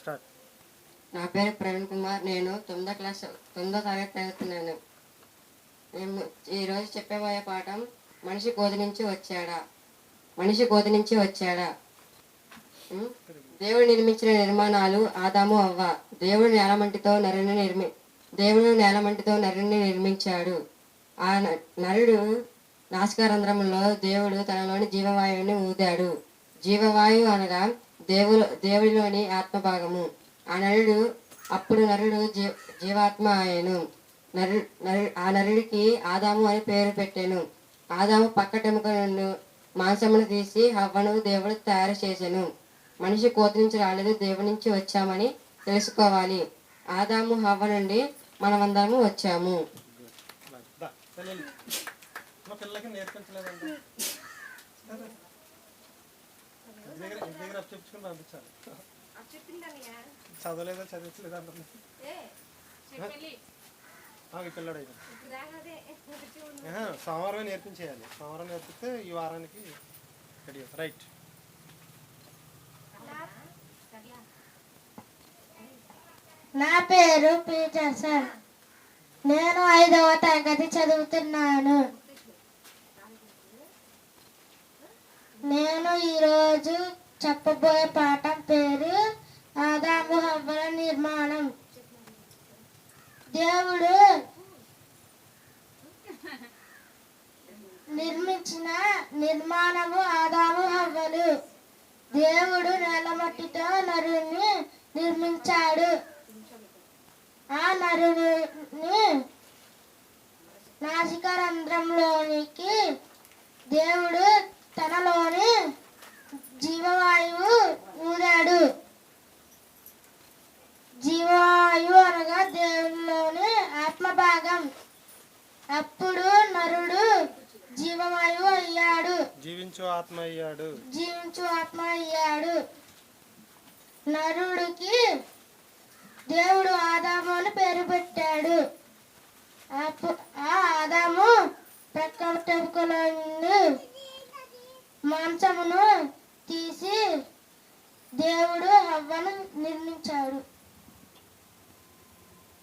Start. నా పేరు ప్రవీణ్ కుమార్ నేను తొమ్మిదో క్లాస్ తొమ్మిదో తరగతి చదువుతున్నాను. మేము ఈరోజు చెప్పబోయే పాఠం మనిషి కోతి నుంచి వచ్చాడా? మనిషి కోతి నుంచి వచ్చాడా? దేవుడు నిర్మించిన నిర్మాణాలు ఆదాము అవ్వ. దేవుడు నేలమంటితో నరుని నిర్మి దేవుడు నేలమంటితో నరుని నిర్మించాడు. ఆ నరుడు నాసికారంధ్రంలో దేవుడు తనలోని జీవవాయువుని ఊదాడు. జీవవాయువు అనగా దేవుడు దేవుడిలోని ఆత్మభాగము. ఆ నరుడు అప్పుడు నరుడు జీ జీవాత్మ ఆయను నరు నరు ఆ నరుడికి ఆదాము అని పేరు పెట్టాను. ఆదాము పక్కటెముక నుండి మాంసమును తీసి హవ్వను దేవుడు తయారు చేశాను మనిషి కోతి నుంచి రాలేదు దేవుడి నుంచి వచ్చామని తెలుసుకోవాలి. ఆదాము హవ్వ నుండి మనమందరము వచ్చాము. పిల్లలకి నేర్పించలేదండి. దగ్గర ఇంటి దగ్గర చెప్పుకొని పంపించాలి. చదవలేదా చదివించలేదా ఈ పిల్లడు సోమవారమే నేర్పించేయాలి. సోమవారం నేర్పిస్తే ఈ వారానికి రెడీ రైట్. నా పేరు పీటర్సన్ నేను ఐదవ తరగతి చదువుతున్నాను. నేను ఈరోజు చెప్పబోయే పాఠం పేరు ఆదాము హవ్వల నిర్మాణం. దేవుడు నిర్మించిన నిర్మాణము ఆదాము హవ్వలు. దేవుడు నేలమట్టితో నరుని నిర్మించాడు. ఆ నరుని నాసికారంధ్రంలోనికి దేవుడు తనలోని జీవవాయువు ఊదాడు. జీవవాయువు అనగా దేవునిలోని ఆత్మభాగం. అప్పుడు నరుడు జీవవాయువు అయ్యాడు. జీవించు ఆత్మ అయ్యాడు. జీవించు ఆత్మ అయ్యాడు. నరుడికి దేవుడు ఆదాము అని పేరు పెట్టాడు. ఆ ఆదాము ప్రక్కటెముకలో నుండి మాంసమును తీసి దేవుడు హవ్వను నిర్మించాడు.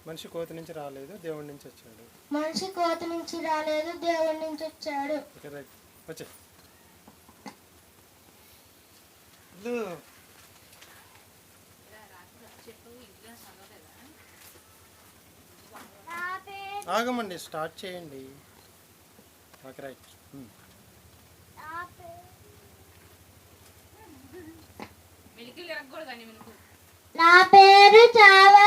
మనిషి కోతి నుంచి రాలేదు దేవుడి నుంచి వచ్చాడు. మనిషి కోతి నుంచి రాలేదు దేవుడి నుంచి వచ్చాడు. Okay right. వచ్చే. ఇల్లు ఆగమండి స్టార్ట్ చేయండి. Okay right. నా పేరు చాలా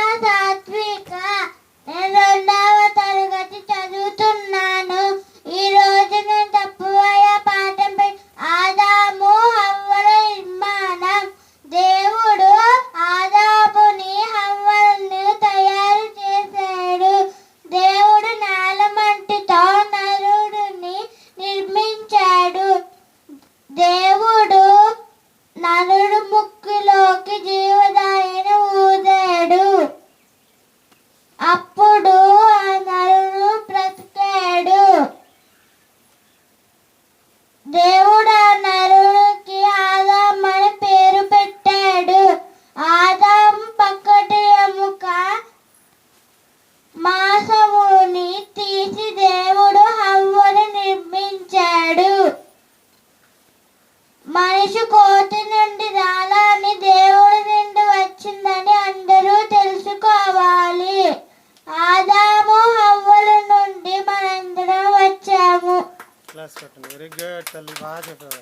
పెట్టండి వెరీ గుడ్ తల్లి. బాగా చెప్పారు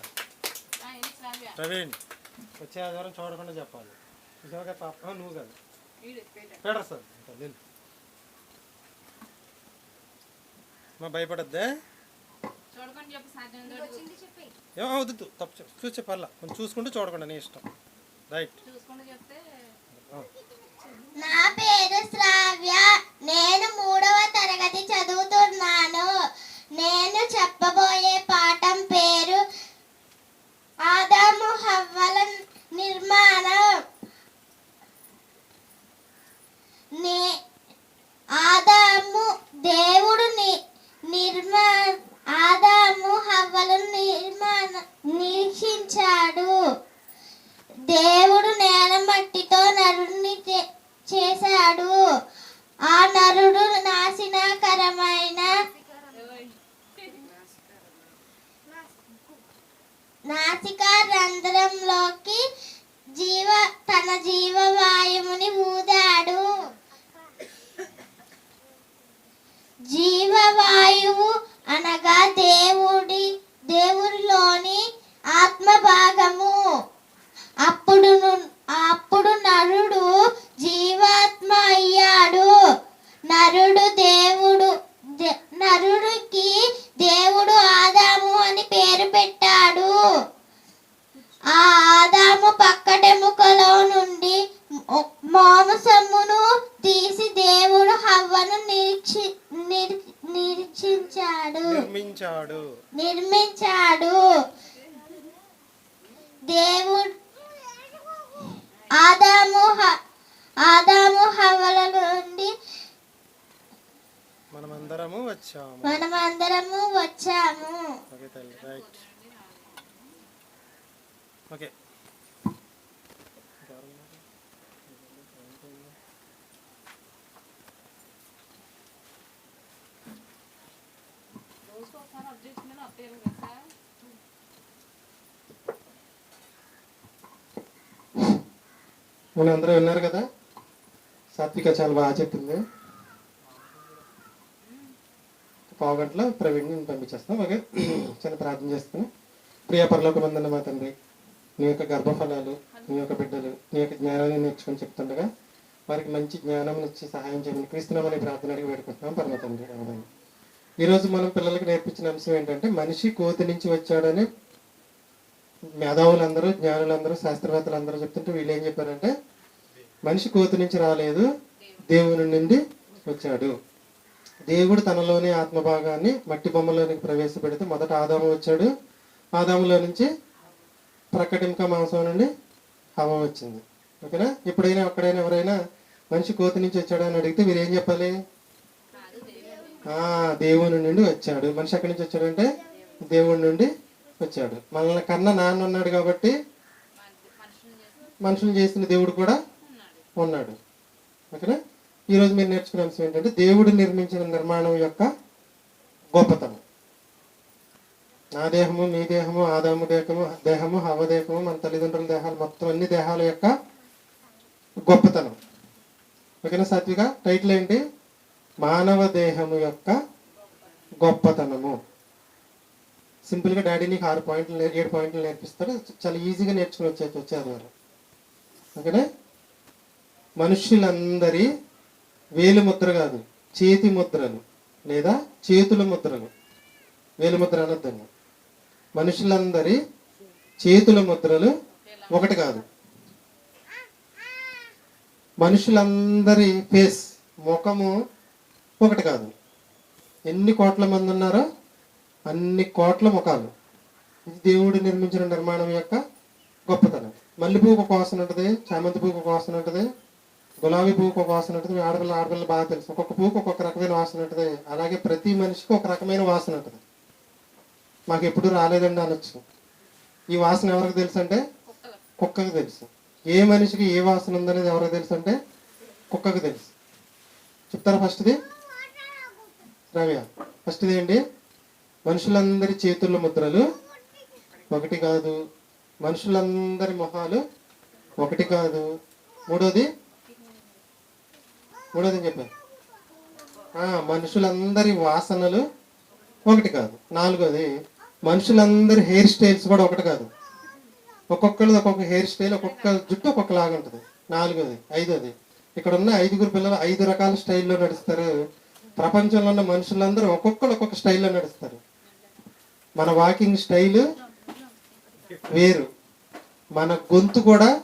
ప్రవీణ్ వచ్చే ఆదివారం చూడకుండా చెప్పాలి. నిజంగా పాప. నువ్వు కాదు. పీటర్ సార్ వెళ్ళు మా భయపడద్దే? చూడకుండా చెప్పు సాధ్యం ఏమో వద్దు తప్పు చెప్పు. చూసి చెప్పాలా కొంచెం చూసుకుంటూ చూడకుండా నీ ఇష్టం. రైట్ నా పేరు శ్రావ్య. నేను మూడవ తరగతి చదువుతున్నాను. నేను చెప్పబోయే పాఠం పేరు ఆదాము హవ్వల నిర్మాణం నే ఆదాము దేవుడు ని నిర్మా ఆదాము హవ్వలను నిర్మాణ నిరీక్షించాడు దేవుడు నేల మట్టితో నరుని చేశాడు ఆ నరుడు నాశనకరమైన నాసికా రంధ్రంలోకి జీవ తన జీవవాయువుని ఊదాడు జీవవాయువు అనగా దేవుడి దేవుడిలోని ఆత్మ భాగము అప్పుడు ను- అప్పుడు నరుడు జీవాత్మ అయ్యాడు నరుడు దేవుడు దే- నరుడికి దేవుడు ఆదాము అని పేరు పెట్టాడు ఆ ఆదాము పక్కటెముకలో నుండి మొ- మాంసమును తీసి దేవుడు హవ్వను నిరీక్షి నిర్- నిరీక్షించాడు నిర్మించాడు నిర్మించాడు దేవుడు ఆదాము హ- ఆదాము హవ్వల నుండి మనమందరము వచ్చాము. మనమందరము వచ్చాము. ఓకే తల్లి రైట్. ఓకే. మన అందరూ విన్నారు కదా? సాత్విక చాలా బాగా చెప్పింది. పావు గంటలో ప్రవీణ్ని పంపించేస్తాం. అలాగే చిన్న ప్రార్థన చేస్తాను. ప్రియ పరలోక మందన్న మా తండ్రి నీ యొక్క గర్భఫలాలు నీ యొక్క బిడ్డలు నీ యొక్క జ్ఞానాన్ని నేర్చుకొని చెప్తుండగా వారికి మంచి జ్ఞానం ఇచ్చి సహాయం చేయమని క్రీస్తున్నామని ప్రార్థన అడిగి వేడుకుంటున్నాం. పరమ తండ్రి ఆమేన్. ఈరోజు మనం పిల్లలకి నేర్పించిన అంశం ఏంటంటే మనిషి కోతి నుంచి వచ్చాడని మేధావులందరూ జ్ఞానులందరూ శాస్త్రవేత్తలు అందరూ చెప్తుంటే వీళ్ళు ఏం చెప్పారంటే మనిషి కోతి నుంచి రాలేదు దేవుని నుండి వచ్చాడు. దేవుడు తనలోని ఆత్మభాగాన్ని మట్టి బొమ్మలోనికి ప్రవేశపెడితే మొదట ఆదాము వచ్చాడు. ఆదాములో నుంచి ప్రకటింక మాంసం నుండి హవ వచ్చింది. ఓకేనా? ఎప్పుడైనా ఎక్కడైనా ఎవరైనా మనిషి కోతి నుంచి వచ్చాడు అని అడిగితే మీరు ఏం చెప్పాలి? ఆ దేవుని నుండి వచ్చాడు. మనిషి ఎక్కడి నుంచి వచ్చాడు అంటే దేవుడి నుండి వచ్చాడు. మనల్ని కన్న నాన్న ఉన్నాడు కాబట్టి మనుషులు చేసిన దేవుడు కూడా ఉన్నాడు. ఓకేనా? ఈరోజు మీరు నేర్చుకునే అంశం ఏంటంటే దేవుడు నిర్మించిన నిర్మాణం యొక్క గొప్పతనం. నా దేహము మీ దేహము ఆదాము దేహము దేహము హవదేహము మన తల్లిదండ్రుల దేహాలు మొత్తం అన్ని దేహాల యొక్క గొప్పతనం. ఓకేనా సాత్విక? టైటిల్ ఏంటి? మానవ దేహము యొక్క గొప్పతనము. సింపుల్గా డాడీ నీకు ఆరు పాయింట్లు ఏడు పాయింట్లు నేర్పిస్తాడు. చాలా ఈజీగా నేర్చుకుని వచ్చే వచ్చేది వారు. ఓకేనా? మనుషులందరి వేలు ముద్ర కాదు చేతి ముద్రలు లేదా చేతుల ముద్రలు. వేలు ముద్ర అనర్థము మనుషులందరి చేతుల ముద్రలు ఒకటి కాదు. మనుషులందరి ఫేస్ ముఖము ఒకటి కాదు. ఎన్ని కోట్ల మంది ఉన్నారో అన్ని కోట్ల ముఖాలు. ఇది దేవుడు నిర్మించిన నిర్మాణం యొక్క గొప్పతనం. మల్లెపూకు ఒక వాసన ఉంటుంది చామంతి పూకు ఒక వాసన ఉంటుంది గులాబీ పువ్వుకు ఒక వాసన ఉంటుంది ఆడపిల్ల ఆడపిల్ల బాగా తెలుసు. ఒక్కొక్క పువ్వుకు ఒక్కొక్క రకమైన వాసన ఉంటుంది. అలాగే ప్రతి మనిషికి ఒక రకమైన వాసన ఉంటుంది. మాకు ఎప్పుడు రాలేదండి అనొచ్చు. ఈ వాసన ఎవరికి తెలుసు అంటే కుక్కకు తెలుసు. ఏ మనిషికి ఏ వాసన ఉందనేది ఎవరికి తెలుసు అంటే కుక్కకు తెలుసు. చెప్తారా ఫస్ట్ది? రవ్య ఫస్ట్ది ఏంటి? మనుషులందరి చేతుల్లో ముద్రలు ఒకటి కాదు. మనుషులందరి మొహాలు ఒకటి కాదు. మూడోది మూడోది ఏం చెప్పారు మనుషులందరి వాసనలు ఒకటి కాదు. నాలుగోది మనుషులందరి హెయిర్ స్టైల్స్ కూడా ఒకటి కాదు. ఒక్కొక్కరిది ఒక్కొక్క హెయిర్ స్టైల్ ఒక్కొక్క జుట్టు ఒక్కొక్కలాగా ఉంటుంది. నాలుగోది ఐదోది ఇక్కడ ఉన్న ఐదుగురు పిల్లలు ఐదు రకాల స్టైల్లో నడుస్తారు. ప్రపంచంలో ఉన్న మనుషులందరూ ఒక్కొక్కరు ఒక్కొక్క స్టైల్లో నడుస్తారు. మన వాకింగ్ స్టైల్ వేరు. మన గొంతు కూడా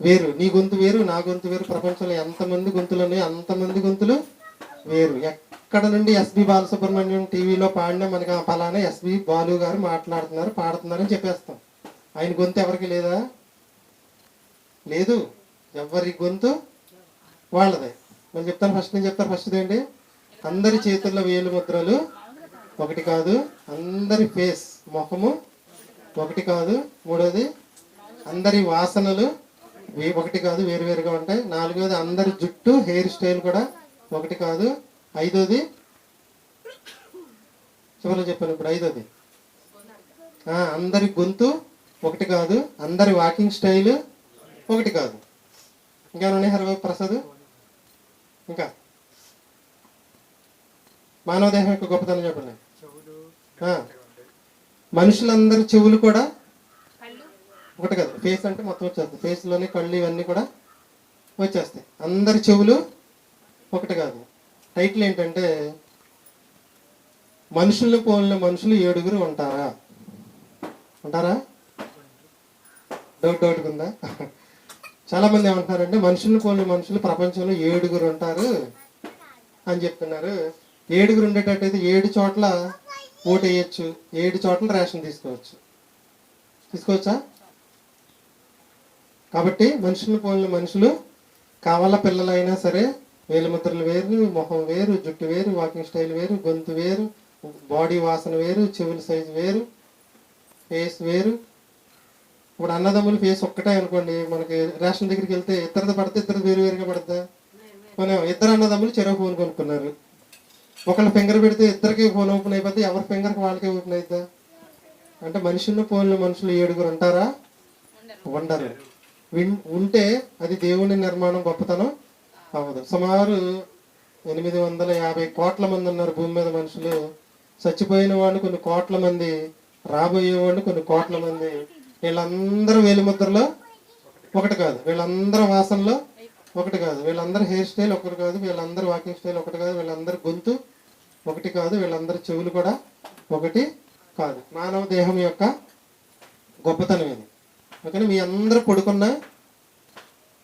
వేరు. నీ గొంతు వేరు నా గొంతు వేరు. ప్రపంచంలో ఎంతమంది గొంతులు ఉన్నాయో అంతమంది గొంతులు వేరు. ఎక్కడ నుండి ఎస్బి బాలసుబ్రహ్మణ్యం టీవీలో పాడినా మనకి ఫలానా ఎస్బి బాలు గారు మాట్లాడుతున్నారు పాడుతున్నారని చెప్పేస్తాం. ఆయన గొంతు ఎవరికి లేదా? లేదు. ఎవరి గొంతు? వాళ్ళదే. నేను చెప్తాను ఫస్ట్ నేను చెప్తాను ఫస్ట్ ఏంటి? అందరి చేతుల్లో వేలు ముద్రలు ఒకటి కాదు. అందరి ఫేస్ ముఖము ఒకటి కాదు. మూడోది అందరి వాసనలు వే- ఒకటి కాదు వేరు వేరుగా ఉంటాయి. నాలుగోది అందరి జుట్టు హెయిర్ స్టైల్ కూడా ఒకటి కాదు. ఐదోది చివరిలో చెప్పాను ఇప్పుడు ఐదోది. అందరి గొంతు ఒకటి కాదు. అందరి వాకింగ్ స్టైల్ ఒకటి కాదు. ఇంకేమైనా ఉన్నాయి హరిబాబు ప్రసాద్ ఇంకా? మానవ దేహం యొక్క గొప్పతనం చెప్పండి. మనుషులందరి చెవులు కూడా ఒకటి కాదు ఫేస్ అంటే మొత్తం వచ్చేస్తుంది. ఫేస్లోనే కళ్ళు ఇవన్నీ కూడా వచ్చేస్తాయి. అందరి చెవులు ఒకటి కాదు. టైటిల్ ఏంటంటే మనుషుల్ని పోలిన మనుషులు ఏడుగురు ఉంటారా? ఉంటారా? డౌట్ డౌట్ ఉందా? చాలా మంది ఏమంటున్నారంటే మనుషుల్ని పోలిన మనుషులు ప్రపంచంలో ఏడుగురు ఉంటారు అని చెప్తున్నారు. ఏడుగురు ఉండేటట్టయితే ఏడు చోట్ల ఓటు వేయచ్చు ఏడు చోట్ల రేషన్ తీసుకోవచ్చు. తీసుకోవచ్చా? కాబట్టి మనుషుల పోలిన మనుషులు కావాల పిల్లలైనా సరే వేలిముద్రలు వేరు మొహం వేరు జుట్టు వేరు వాకింగ్ స్టైల్ వేరు గొంతు వేరు బాడీ వాసన వేరు చెవుల సైజు వేరు ఫేస్ వేరు. ఇప్పుడు అన్నదమ్ములు ఫేస్ ఒక్కటే అనుకోండి మనకి రేషన్ దగ్గరికి వెళ్తే ఇద్దరిది పడితే ఇద్దరు వేరు వేరుగా పడుతుందా మనం ఇద్దరు అన్నదమ్ములు చెరవ ఫోన్ కొనుక్కున్నారు. ఒకళ్ళు ఫింగర్ పెడితే ఇద్దరికి ఫోన్ ఓపెన్ అయిపోతే ఎవరి ఫింగర్కి వాళ్ళకే ఓపెన్ అవుతుందా అంటే మనుషుల్ని పోలిన మనుషులు ఏడుగురు ఉంటారా? ఉండరు. విన్- ఉంటే అది దేవుని నిర్మాణం గొప్పతనం అవ్వదు. సుమారు ఎనిమిది వందల యాభై కోట్ల మంది ఉన్నారు భూమి మీద మనుషులు. చచ్చిపోయిన వాళ్ళు కొన్ని కోట్ల మంది రాబోయే వాళ్ళు కొన్ని కోట్ల మంది. వీళ్ళందరూ వేలిముద్రలో ఒకటి కాదు. వీళ్ళందరి వాసనలో ఒకటి కాదు. వీళ్ళందరూ హెయిర్ స్టైల్ ఒకటి కాదు. వీళ్ళందరూ వాకింగ్ స్టైల్ ఒకటి కాదు. వీళ్ళందరూ గొంతు ఒకటి కాదు. వీళ్ళందరి చెవులు కూడా ఒకటి కాదు. మానవ దేహం యొక్క గొప్పతనం ఇది. ఓకేనా మీ అందరూ పడుకున్న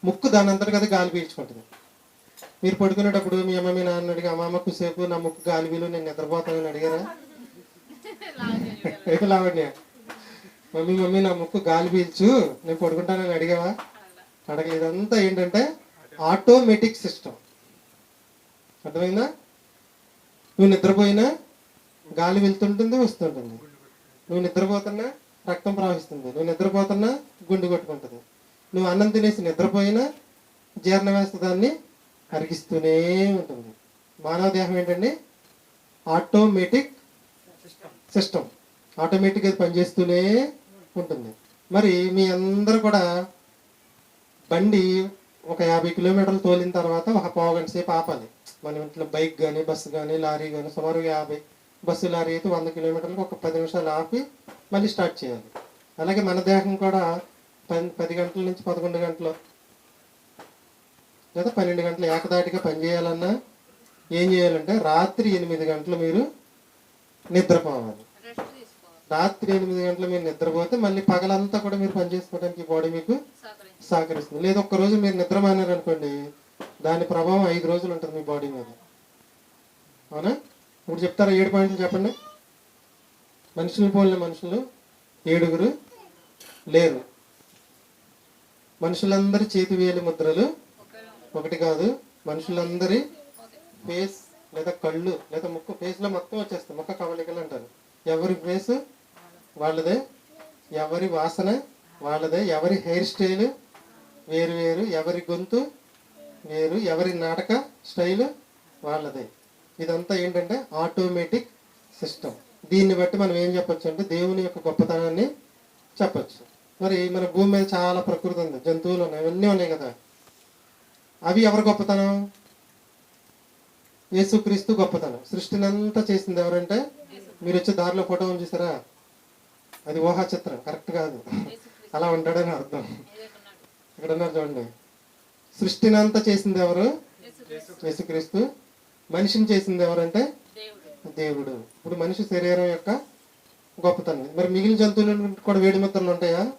ముక్కు దాని కదా గాలి పీల్చుకుంటుంది. మీరు పడుకునేటప్పుడు మీ అమ్మ మీ నాన్న అడిగి అమ్మమ్మ కుసేపు నా ముక్కు గాలి వీలు నేను నిద్రపోతానని అడిగారా? అయితే లావణ్య? మమ్మీ మమ్మీ నా ముక్కు గాలి పీల్చు నేను పడుకుంటానని అడిగావా? అడగలేదు. ఇదంతా ఏంటంటే ఆటోమేటిక్ సిస్టమ్. అర్థమైందా? నువ్వు నిద్రపోయినా గాలి వెళ్తుంటుంది వస్తుంటుంది. నువ్వు నిద్రపోతున్నా రక్తం ప్రవహిస్తుంది. నువ్వు నిద్రపోతున్నా గుండె కొట్టుకుంటుంది. నువ్వు అన్నం తినేసి నిద్రపోయినా జీర్ణ వ్యవస్థ దాన్ని కరిగిస్తూనే ఉంటుంది. మానవ దేహం ఏంటండి? Automatic system. ఆటోమేటిక్ అది పనిచేస్తూనే ఉంటుంది. మరి మీ అందరూ కూడా బండి ఒక యాభై కిలోమీటర్లు తోలిన తర్వాత ఒక పావు గంట సేపు ఆపాలి. మన ఇంట్లో బైక్ కానీ బస్సు కానీ లారీ కానీ సుమారు యాభై బస్సు లారీ అయితే వంద కిలోమీటర్లకు ఒక పది నిమిషాలు ఆపి మళ్ళీ స్టార్ట్ చేయాలి. అలాగే మన దేహం కూడా పది పది గంటల నుంచి పదకొండు గంటలు లేదా పన్నెండు గంటలు ఏకదాటిగా పనిచేయాలన్నా ఏం చేయాలంటే రాత్రి ఎనిమిది గంటలు మీరు నిద్రపోవాలి. రాత్రి ఎనిమిది గంటలు మీరు నిద్రపోతే మళ్ళీ పగలంతా కూడా మీరు పనిచేసుకోవడానికి బాడీ మీకు సహకరిస్తుంది. లేదు ఒక్క రోజు మీరు నిద్ర మానారనుకోండి దాని ప్రభావం ఐదు రోజులు ఉంటుంది మీ బాడీ మీద. అవునా? ఇప్పుడు చెప్తారా? ఏడు పాయింట్లు చెప్పండి. మనుషులు పోలిన మనుషులు ఏడుగురు లేరు. మనుషులందరి చేతి వేలి ముద్రలు ఒకటి కాదు. మనుషులందరి ఫేస్ లేదా కళ్ళు లేదా ముక్కు ఫేస్లో మొత్తం వచ్చేస్తాయి. ముఖ కవలికలు అంటారు. ఎవరి ఫేస్? వాళ్ళదే. ఎవరి వాసన? వాళ్ళదే. ఎవరి హెయిర్ స్టైల్? వేరు వేరు. ఎవరి గొంతు? వేరు. ఎవరి నాటక స్టైల్? వాళ్ళదే. ఇదంతా ఏంటంటే ఆటోమేటిక్ సిస్టమ్. దీన్ని బట్టి మనం ఏం చెప్పొచ్చు అంటే దేవుని యొక్క గొప్పతనాన్ని చెప్పొచ్చు. మరి మన భూమి మీద చాలా ప్రకృతి ఉంది జంతువులు ఉన్నాయి అవన్నీ ఉన్నాయి కదా. అవి ఎవరి గొప్పతనం? యేసుక్రీస్తు గొప్పతనం. సృష్టిని అంతా చేసింది ఎవరంటే? మీరు వచ్చే దారిలో ఫోటో చూసారా? అది ఊహా చిత్రం కరెక్ట్ కాదు. అలా ఉంటాడని అర్థం. ఇక్కడ ఉన్నారు చూడండి. సృష్టిని అంతా చేసింది ఎవరు? యేసుక్రీస్తు. మనిషిని చేసింది ఎవరంటే? దేవుడు. ఇప్పుడు మనిషి శరీరం యొక్క గొప్పతనం. మరి మిగిలిన జంతువులు కూడా వేడి ముద్రలు ఉంటాయా?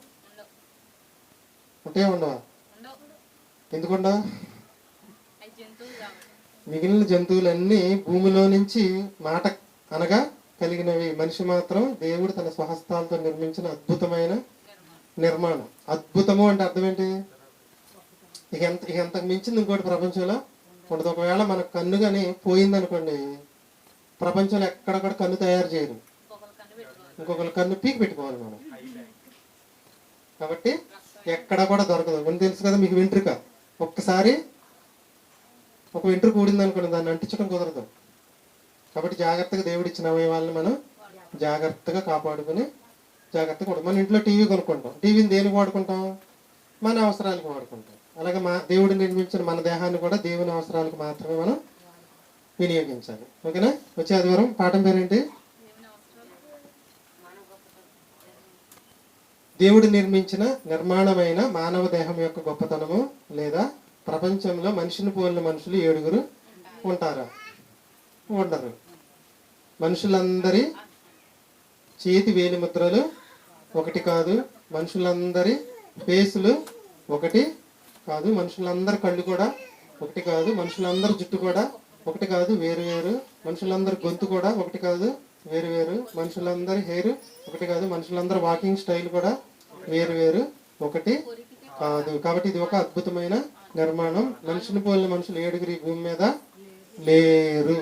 ఉంటాయా ఉండవా? కాబట్టి మిగిలిన జంతువులన్నీ భూమిలో నుంచి మాట అనగా కలిగినవి. మనిషి మాత్రం దేవుడు తన స్వహస్తాలతో నిర్మించిన అద్భుతమైన నిర్మాణం. అద్భుతము అంటే అర్థం ఏంటి? ఇక ఎంత ఇక ఎంతకు మించింది ఇంకోటి ప్రపంచంలో? ఉండదు ఒకవేళ మన కన్ను కానీ పోయింది అనుకోండి ప్రపంచంలో ఎక్కడ కూడా కన్ను తయారు చేయరు ఇంకొకరి కన్ను పీకి పెట్టుకోవాలి మనం. కాబట్టి ఎక్కడ కూడా దొరకదు. ఉంది తెలుసు కదా మీకు వెంట్రుక. ఒక్కసారి ఒక వెంట్రుక ఊడింది అనుకోండి దాన్ని అంటించడం కుదరదు. కాబట్టి జాగ్రత్తగా దేవుడు ఇచ్చిన అవయవాల్ని మనం జాగ్రత్తగా కాపాడుకుని జాగ్రత్తగా ఉంటాం మన ఇంట్లో టీవీ కొనుక్కుంటాం. టీవీని దేనికి వాడుకుంటాం? మన అవసరాలకు వాడుకుంటాం. అలాగే మా దేవుడు నిర్మించిన మన దేహాన్ని కూడా దేవుని అవసరాలకు మాత్రమే మనం వినియోగించాలి. ఓకేనా? వచ్చే ఆదివారం పాఠం పేరేంటి? దేవుడు నిర్మించిన నిర్మాణమైన మానవ దేహం యొక్క గొప్పతనము లేదా ప్రపంచంలో మనిషిని పోలిన మనుషులు ఏడుగురు ఉంటారా? ఉండరు. మనుషులందరి చేతి వేలిముద్రలు ఒకటి కాదు. మనుషులందరి ఫేసులు ఒకటి కాదు మనుషులందరి కళ్ళు కూడా ఒకటి కాదు మనుషులందరి జుట్టు కూడా ఒకటి కాదు వేరు వేరు. మనుషులందరి గొంతు కూడా ఒకటి కాదు వేరు వేరు. మనుషులందరి హెయిర్ ఒకటి కాదు మనుషులందరి వాకింగ్ స్టైల్ కూడా వేరు వేరు ఒకటి కాదు. కాబట్టి ఇది ఒక అద్భుతమైన నిర్మాణం. మనిషిని పోలిన మనుషులు ఏడుగురి భూమి మీద లేరు.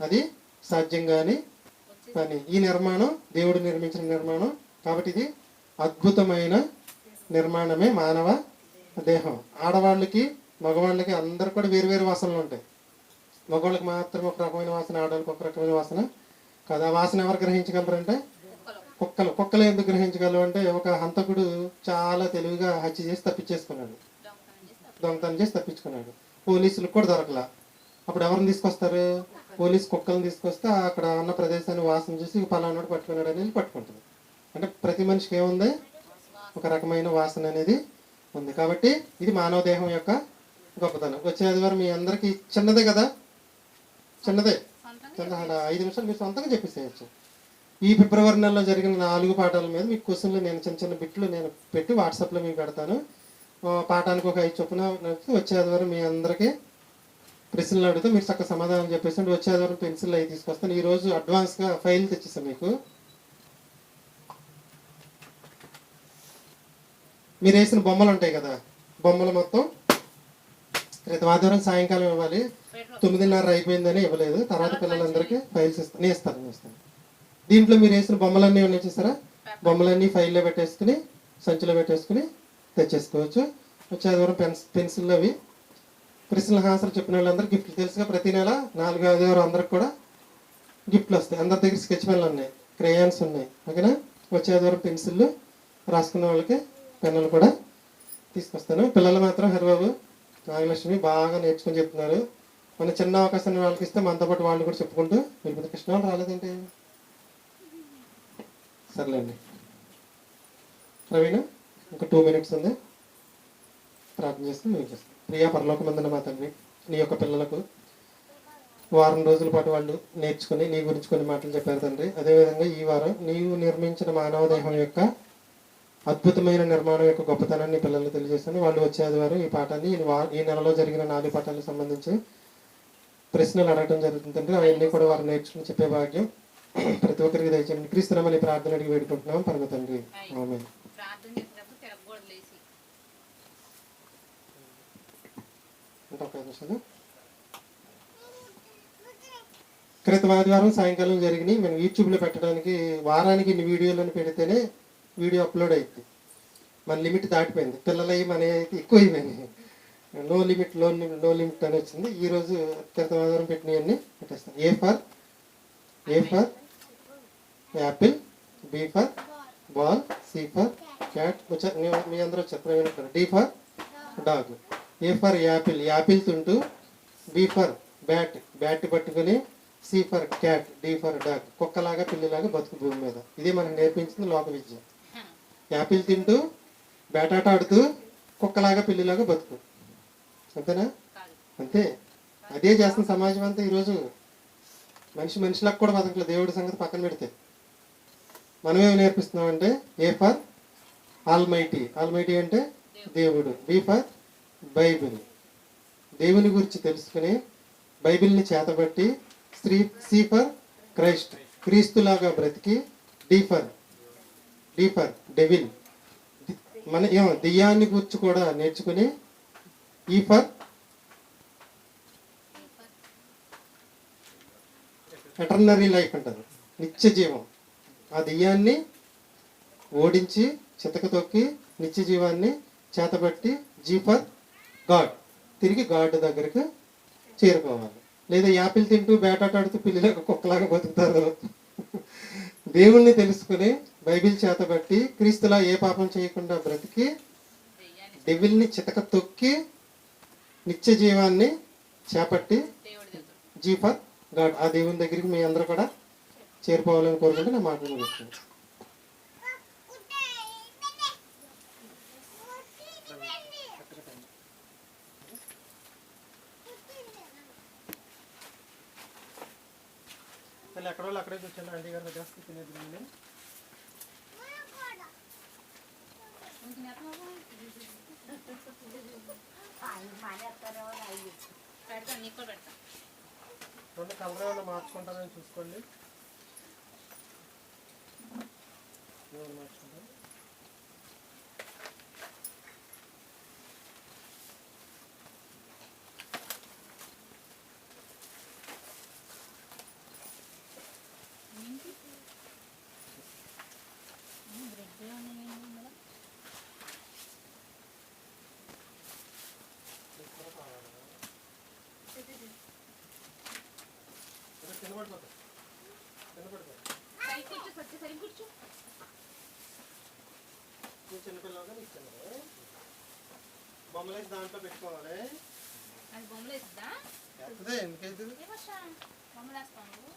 అది సాధ్యం కాని పని. ఈ నిర్మాణం దేవుడు నిర్మించిన నిర్మాణం. కాబట్టి ఇది అద్భుతమైన నిర్మాణమే మానవ దేహం. ఆడవాళ్ళకి మగవాళ్ళకి అందరు కూడా వేరు వేరు వాసనలు ఉంటాయి. మగవాళ్ళకి మాత్రం ఒక రకమైన వాసన ఆడవాళ్ళకి ఒక రకమైన వాసన కదా. ఆ వాసన ఎవరు గ్రహించగలరంటే? కుక్కలు. కుక్కలు ఎందుకు గ్రహించగలవు అంటే ఒక హంతకుడు చాలా తెలివిగా హత్య చేసి తప్పించేసుకున్నాడు. దొంగతనం చేసి తప్పించుకున్నాడు. పోలీసులకు కూడా దొరకలా. అప్పుడు ఎవరిని తీసుకొస్తారు? పోలీస్ కుక్కలను తీసుకొస్తే అక్కడ ఉన్న ప్రదేశాన్ని వాసన చేసి పలానాడు పట్టుకున్నాడు అనేది పట్టుకుంటుంది. అంటే ప్రతి మనిషికి ఏముంది? ఒక రకమైన వాసన అనేది ఉంది. కాబట్టి ఇది మానవ దేహం యొక్క గొప్పతనం. వచ్చే ఆదివారం మీ అందరికీ చిన్నదే కదా? చిన్నదే? చిన్న ఐదు నిమిషాలు మీరు సొంతంగా చెప్పేసేయచ్చు. ఈ ఫిబ్రవరి నెలలో జరిగిన నాలుగు పాఠాల మీద మీకు క్వశ్చన్లు నేను చిన్న చిన్న బిట్లు నేను పెట్టి వాట్సాప్లో మీకు పెడతాను. పాఠానికి ఒక ఐదు చొప్పున వచ్చే ఆదివారం మీ అందరికీ ప్రశ్నలు అడిగితే మీరు చక్కగా సమాధానం చెప్పేసి వచ్చే ఆదివారం పెన్సిల్ అవి తీసుకొస్తాను. ఈ రోజు అడ్వాన్స్గా ఫైల్ తెచ్చేసాను మీకు. మీరు వేసిన బొమ్మలు ఉంటాయి కదా. బొమ్మలు మొత్తం రేపు ఆదివారం సాయంకాలం ఇవ్వాలి. తొమ్మిదిన్నర అయిపోయిందని ఇవ్వలేదు. తర్వాత పిల్లలందరికీ ఫైల్స్ ఇస్తాను నేను ఇస్తాను నేను ఇస్తాను. దీంట్లో మీరు వేసిన బొమ్మలన్నీ ఉన్నాయి చూసారా? బొమ్మలన్నీ ఫైల్లో పెట్టేసుకుని సంచిలో పెట్టేసుకుని తెచ్చేసుకోవచ్చు. వచ్చే ఆదివారం పెన్స్ పెన్సిల్ అవి. ప్రశ్నల హాసలు చెప్పిన వాళ్ళందరూ గిఫ్ట్లు. తెలుసుగా ప్రతి నెల నాలుగు ఆదివారం అందరికి కూడా గిఫ్ట్లు వస్తాయి. అందరి దగ్గర స్కెచ్ పెన్లు ఉన్నాయి. క్రేయాన్స్ ఉన్నాయి. ఓకేనా? వచ్చే ఆదివారం పెన్సిళ్ళు రాసుకున్న వాళ్ళకి పెన్నులు కూడా తీసుకొస్తాను. పిల్లలు మాత్రం హరిబాబు నాగలక్ష్మి బాగా నేర్చుకుని చెప్తున్నారు. మన చిన్న అవకాశాన్ని వాళ్ళకి ఇస్తే మనతో పాటు వాళ్ళు కూడా చెప్పుకుంటూ వెళ్ళిపోతే కృష్ణ వాళ్ళు రాలేదేంటి సర్లేండి. ప్రవీణ ఇంకా టూ మినిట్స్ ఉంది. ప్రార్థన చేస్తే మేము చేస్తాం ప్రియా పరలోకమందన మా తండ్రి నీ యొక్క పిల్లలకు వారం రోజుల పాటు వాళ్ళు నేర్చుకుని నీ గురించి కొన్ని మాటలు చెప్పారు తండ్రి. అదేవిధంగా ఈ వారం నీవు నిర్మించిన మానవ దేహం యొక్క అద్భుతమైన నిర్మాణం యొక్క గొప్పతనాన్ని పిల్లలు తెలియజేస్తాను వాళ్ళు వచ్చే ఆదివారం ఈ పాఠాన్ని ఈ నెలలో జరిగిన నాలుగు పాఠాలకు సంబంధించి ప్రశ్నలు అడగడం జరుగుతుంది అవన్నీ కూడా వారు నేర్చుకుని చెప్పే భాగ్యం. ప్రతి ఒక్కరికి దయచేయండి. క్రీస్తునామని ప్రార్థన అడిగి వేడుకుంటున్నాం. పరమ తండ్రి. ఆమె క్రితం ఆదివారం సాయంకాలం జరిగినాయి మనం యూట్యూబ్లో పెట్టడానికి వారానికి ఇన్ని వీడియోలను పెడితేనే వీడియో అప్లోడ్ అయింది. మన లిమిట్ దాటిపోయింది. పిల్లలవి మన అయితే ఎక్కువ అయిపోయినాయి నో లిమిట్లో నో లిమిట్ అని వచ్చింది. ఈరోజు క్రితం ఆధారం పెట్టినవన్నీ పెట్టేస్తాను A for? A for? Apple B for? Ball C for? Cat? మీ అందరూ చెప్పిన D for? Dog. A for? Apple. Apple తింటూ బీ ఫర్? బ్యాట్. బ్యాట్ పట్టుకుని C for? Cat. D for? Dog. కుక్కలాగా పిల్లిలాగా బతుకు భూమి మీద. ఇది మనకు నేర్పించింది లోక విద్య. యాపిల్ తింటూ బ్యాటాట ఆడుతూ కుక్కలాగా పిల్లిలాగా బతుకు. అంతేనా? అంతే. అదే చేస్తున్న సమాజం అంతా ఈరోజు మనిషి మనిషిలకు కూడా బతకలేదు దేవుడి సంగతి పక్కన పెడితే. మనమేమి నేర్పిస్తున్నాం అంటే ఏ ఫర్ ఆల్మైటీ. ఆల్మైటీ అంటే దేవుడు. B for Bible. దేవుని గురించి తెలుసుకుని బైబిల్ని చేతబట్టి స్త్రీ సి ఫర్ క్రైస్ట్. క్రీస్తులాగా బ్రతికి D for deeper for devil మన ఏమో దెయ్యాన్ని గురించి కూడా నేర్చుకుని ఈ ఫర్ ఎటర్నరీ లైఫ్ అంటారు. నిత్య జీవం. ఆ దెయ్యాన్ని ఓడించి చితక తొక్కి నిత్య జీవాన్ని చేతబట్టి జీ ఫర్ గాడ్ తిరిగి గాడ్ దగ్గరికి చేరుకోవాలి. లేదా యాపిల్ తింటూ బేటాట ఆడుతూ కుక్కలాగా బతుకుతారు. దేవుణ్ణి తెలుసుకుని బైబిల్ చేతబట్టి క్రీస్తులా ఏ పాపం చేయకుండా బ్రతికి డెవిల్ని చితక తొక్కి నిత్య జీవాన్ని చేపట్టి జీఫర్ గాడ్ ఆ దేవుని దగ్గరికి మీ అందరూ కూడా చేరిపోవాలని కోరుకుంటే నా మాటలు ముగిస్తాను ఎక్కడో అక్కడే చూసాను ఆంటీ గారు దగ్గర తినేది పెడతాను నీకు కూడా పెడతాను రెండు కలర్ ఏమైనా మార్చుకుంటారని చూసుకోండి. ఏమైనా నువ్వు చిన్నపిల్లగా నీకు చిన్నది బొమ్మలేసి దాంట్లో పెట్టుకోవాలి. అది బొమ్మలు ఎక్కదే ఎందుకైతే బొమ్మలు వేస్తాను